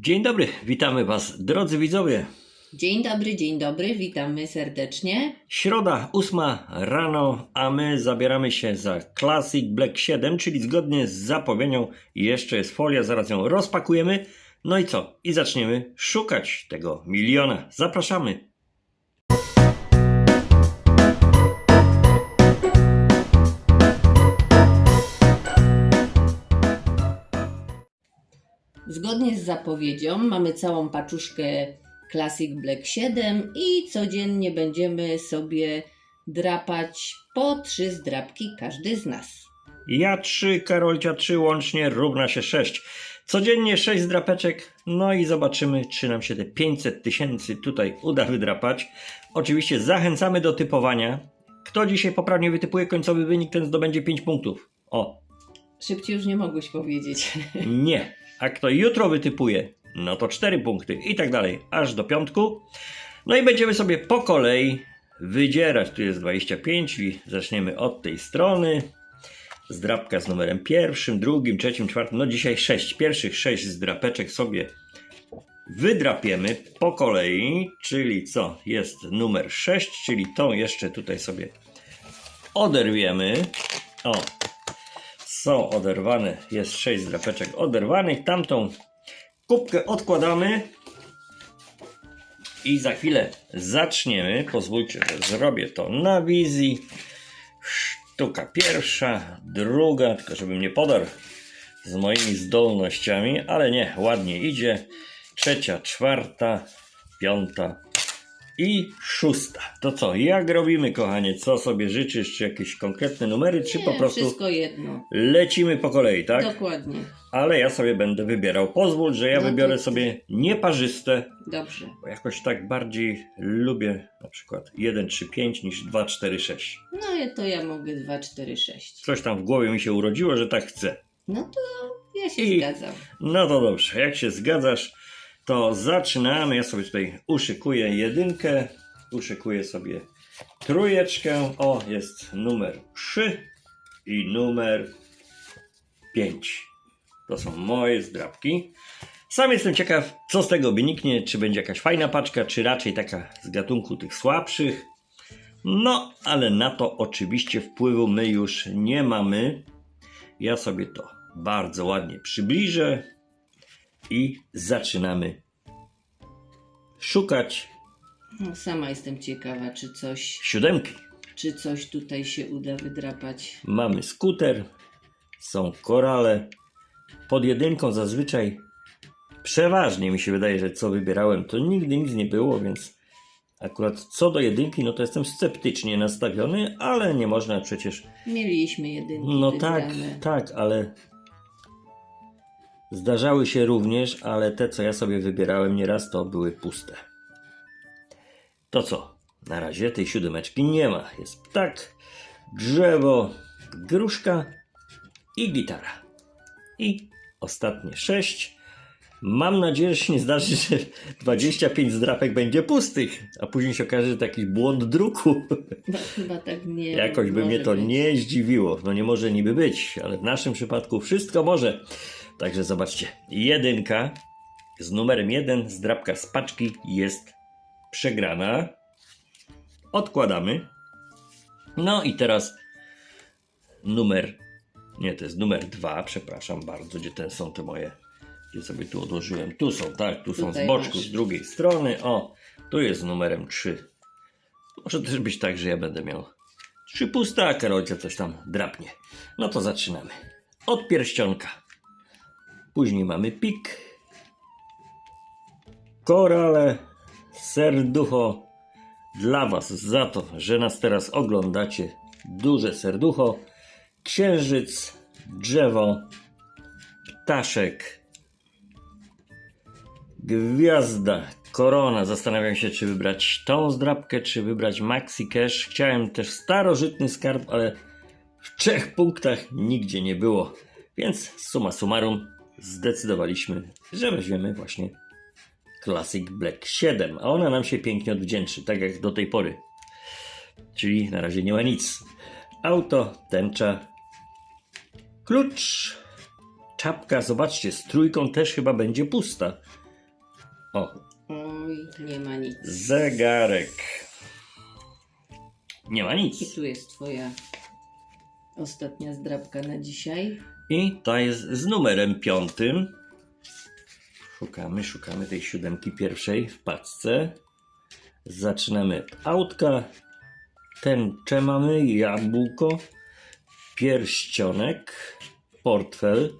Dzień dobry, witamy Was, drodzy widzowie. Dzień dobry, dzień dobry, witamy serdecznie. Środa, ósma rano, a my zabieramy się za Classic Black 7, czyli zgodnie z zapowiedzią jeszcze jest folia, zaraz ją rozpakujemy. No i co? I zaczniemy szukać tego miliona. Zapraszamy. Zgodnie z zapowiedzią mamy całą paczuszkę Classic Black 7 i codziennie będziemy sobie drapać po trzy zdrapki każdy z nas. Ja 3, Karolcia 3, łącznie równa się 6. Codziennie 6 drapeczek, no i zobaczymy, czy nam się te 500 tysięcy tutaj uda wydrapać. Oczywiście zachęcamy do typowania. Kto dzisiaj poprawnie wytypuje końcowy wynik, ten zdobędzie 5 punktów. O, Szybciej już nie mogłeś powiedzieć. nie. A kto jutro wytypuje, no to 4 punkty i tak dalej, aż do piątku. No i będziemy sobie po kolei wydzierać. Tu jest 25 i zaczniemy od tej strony. Zdrapka z numerem pierwszym, drugim, trzecim, czwartym. No dzisiaj 6. Pierwszych 6 zdrapeczek sobie wydrapiemy po kolei. Czyli co? Jest numer 6, czyli tą jeszcze tutaj sobie oderwiemy. O, są oderwane, jest 6 drapeczek oderwanych. Tamtą kubkę odkładamy i za chwilę zaczniemy. Pozwólcie, że zrobię to na wizji. Sztuka pierwsza, druga, tylko żebym nie podarł z moimi zdolnościami, ale nie, ładnie idzie. Trzecia, czwarta, piąta i szósta. To co, jak robimy, kochanie? Co sobie życzysz? Czy jakieś konkretne numery, czy po prostu Wszystko jedno. lecimy po kolei, tak? Dokładnie. Ale ja sobie będę wybierał. Pozwól, że ja No to- wybiorę sobie nieparzyste, Dobrze. bo jakoś tak bardziej lubię na przykład 1, 3, 5 niż 2, 4, 6. No i to ja mogę 2, 4, 6. Coś tam w głowie mi się urodziło, że tak chcę. No to ja się I- zgadzam. No to dobrze, jak się zgadzasz, to zaczynamy. Ja sobie tutaj uszykuję jedynkę, uszykuję sobie trójeczkę. O, jest numer 3 i numer 5. To są moje zdrabki. Sam jestem ciekaw, co z tego wyniknie. Czy będzie jakaś fajna paczka, czy raczej taka z gatunku tych słabszych. No, ale na to oczywiście wpływu my już nie mamy. Ja sobie to bardzo ładnie przybliżę i zaczynamy szukać No, sama jestem ciekawa, czy coś, siódemki. czy coś tutaj się uda wydrapać. Mamy skuter, są korale. Pod jedynką zazwyczaj przeważnie mi się wydaje, że co wybierałem, to nigdy nic nie było, więc akurat co do jedynki, no to jestem sceptycznie nastawiony, ale nie można przecież. Mieliśmy jedynki No tak, wybrane. tak, ale zdarzały się również, ale te, co ja sobie wybierałem nieraz, to były puste. To co? Na razie tej siódemeczki nie ma. Jest ptak, drzewo, gruszka i gitara. I ostatnie sześć. Mam nadzieję, że się nie zdarzy, że 25 zdrapek będzie pustych, a później się okaże, że to jakiś błąd druku. No, chyba tak nie. Jakoś by mnie to być. nie zdziwiło. No nie może niby być, ale w naszym przypadku wszystko może. Także zobaczcie, jedynka z numerem jeden, zdrabka z paczki jest przegrana. Odkładamy. No i teraz numer, nie, to jest numer dwa, przepraszam bardzo, gdzie te są te moje, gdzie sobie tu odłożyłem. Tu są, tak, tu są z boczku, z drugiej strony. O, tu jest z numerem 3. Może też być tak, że ja będę miał trzy puste, a Karolcia coś tam drapnie. No to zaczynamy. Od pierścionka. Później mamy pik. Korale, serducho. Dla Was za to, że nas teraz oglądacie. Duże serducho. Księżyc, drzewo, ptaszek, Gwiazda, korona. Zastanawiam się, czy wybrać tą zdrabkę, czy wybrać Maxi Cash. Chciałem też starożytny skarb, ale w trzech punktach nigdzie nie było. Więc summa summarum zdecydowaliśmy, że weźmiemy właśnie Classic Black 7, a ona nam się pięknie odwdzięczy, tak jak do tej pory. Czyli na razie nie ma nic. Auto, tęcza, klucz, czapka, zobaczcie, z trójką też chyba będzie pusta. O, Oj, nie ma nic. zegarek. Nie ma I nic. tu jest twoja ostatnia zdrabka na dzisiaj. I ta jest z numerem piątym. Szukamy, szukamy tej siódemki pierwszej w paczce. Zaczynamy od autka. Tęczę mamy, jabłko, pierścionek, portfel,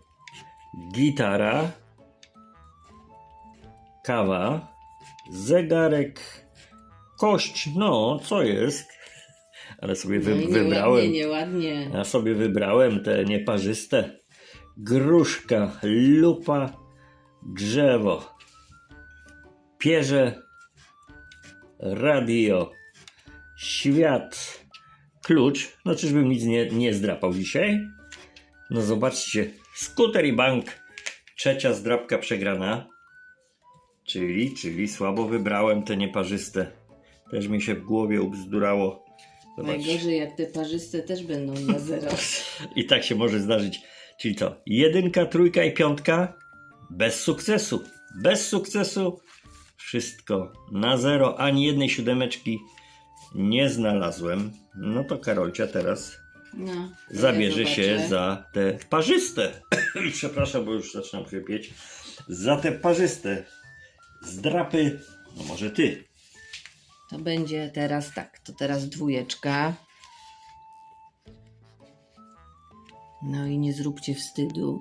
gitara, kawa, zegarek, kość. No, co jest? Ale sobie wy, no i wybrałem. nieładnie, nieładnie. Ja sobie wybrałem te nieparzyste. Gruszka, lupa, drzewo, pierze, radio, świat, klucz. No czyżbym nic nie, nie zdrapał dzisiaj? No zobaczcie, skuter i bank. Trzecia zdrapka przegrana. Czyli, czyli słabo wybrałem te nieparzyste. Też mi się w głowie ubzdurało. Zobaczcie. Najgorzej jak te parzyste też będą na zero. I tak się może zdarzyć. Czyli co? Jedynka, trójka i piątka bez sukcesu. Bez sukcesu. Wszystko na zero. Ani jednej siódemeczki nie znalazłem. No to Karolcia teraz No, to zabierze się za te parzyste. Przepraszam, bo już zaczynam chrypieć. Za te parzyste zdrapy. No może ty. To będzie teraz tak, to teraz dwójeczka. No i nie zróbcie wstydu.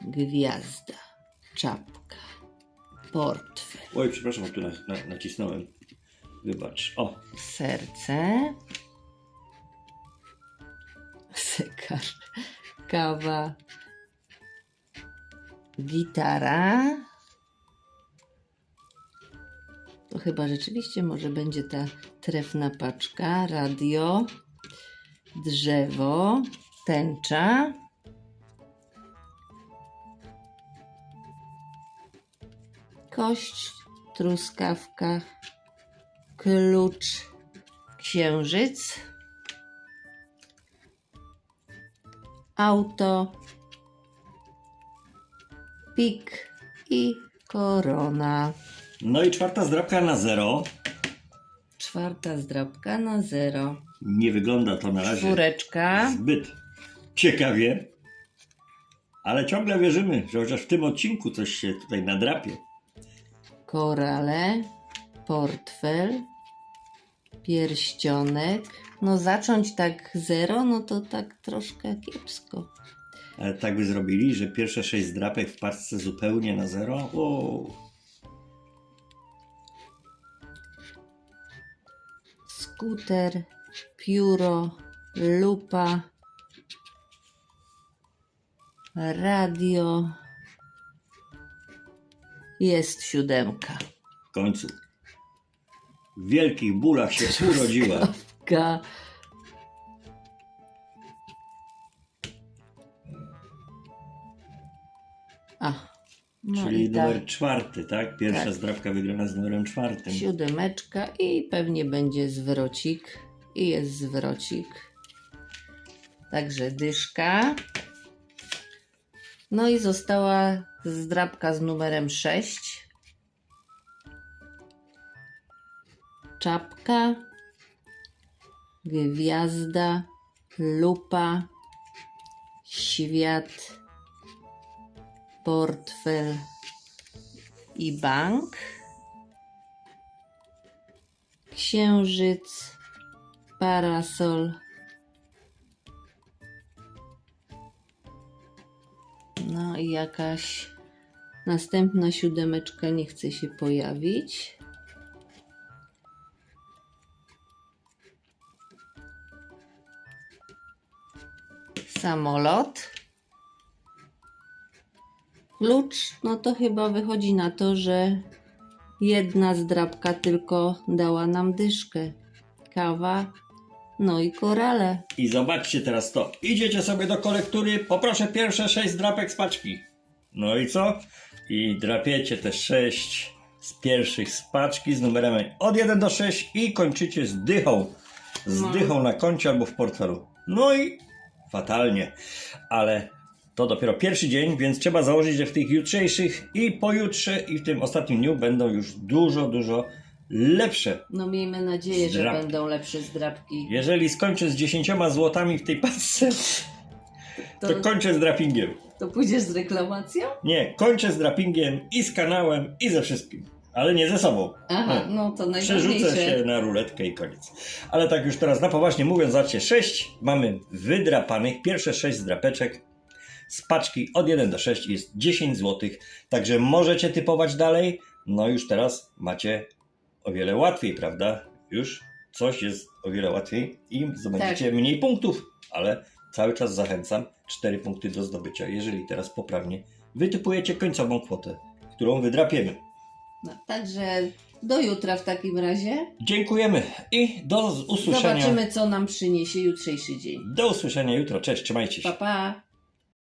Gwiazda, czapka, portfel, Oj, przepraszam, tu na, na, nacisnąłem. Wybacz. O, serce, zegar, kawa, gitara. To chyba rzeczywiście może będzie ta trefna paczka, radio, drzewo, tęcza. Kość, truskawka, klucz, księżyc, auto, pik i korona. no i czwarta zdrapka na zero. Czwarta zdrabka na zero. Nie wygląda to na razie Czwóreczka. zbyt ciekawie, ale ciągle wierzymy, że chociaż w tym odcinku coś się tutaj nadrapie. korale, portfel, pierścionek. No zacząć tak zero, no to tak troszkę kiepsko. Ale tak by zrobili, że pierwsze sześć zdrapek w paczce zupełnie na zero? O, Skuter, pióro, lupa, radio. Jest siódemka. w końcu. W wielkich bólach się urodziła. No Czyli i ta numer czwarty, tak? Pierwsza Tak. zdrapka wygrana z numerem czwartym. siódemeczka i pewnie będzie zwrocik. I jest zwrocik. Także dyszka. No i została zdrabka z numerem 6. Czapka, gwiazda, lupa, świat, portfel i bank. Księżyc, parasol. No i jakaś następna siódemeczka nie chce się pojawić. Samolot. Klucz, no to chyba wychodzi na to, że jedna zdrabka tylko dała nam dyszkę. Kawa, no i korale. I zobaczcie teraz to. Idziecie sobie do kolektury, poproszę pierwsze sześć drapek z paczki. No i co? I drapiecie te sześć z pierwszych z paczki z numerem od 1 do 6 i kończycie z dychą. Z No. dychą na koncie albo w portfelu. No i fatalnie. Ale to dopiero pierwszy dzień, więc trzeba założyć, że w tych jutrzejszych i pojutrze i w tym ostatnim dniu będą już dużo, dużo lepsze. No miejmy nadzieję, że będą lepsze zdrabki. Jeżeli skończę z 10 złotami w tej paczce, To, to kończę z drapingiem. to pójdziesz z reklamacją? Nie, kończę z drapingiem i z kanałem i ze wszystkim. Ale nie ze sobą. Aha, No. no to Przerzucę najważniejsze. się na ruletkę i koniec. Ale tak już teraz na poważnie mówiąc, zobaczcie, 6 mamy wydrapanych, pierwsze 6 zdrapeczek z paczki od 1 do 6 jest 10 zł, także możecie typować dalej. No już teraz macie o wiele łatwiej, prawda? Już coś jest o wiele łatwiej i zdobędziecie Tak. mniej punktów, ale cały czas zachęcam 4 punkty do zdobycia, jeżeli teraz poprawnie wytypujecie końcową kwotę, którą wydrapiemy. No, także do jutra w takim razie. Dziękujemy i do usłyszenia. Zobaczymy, co nam przyniesie jutrzejszy dzień. Do usłyszenia jutro. Cześć, trzymajcie się. Pa, pa.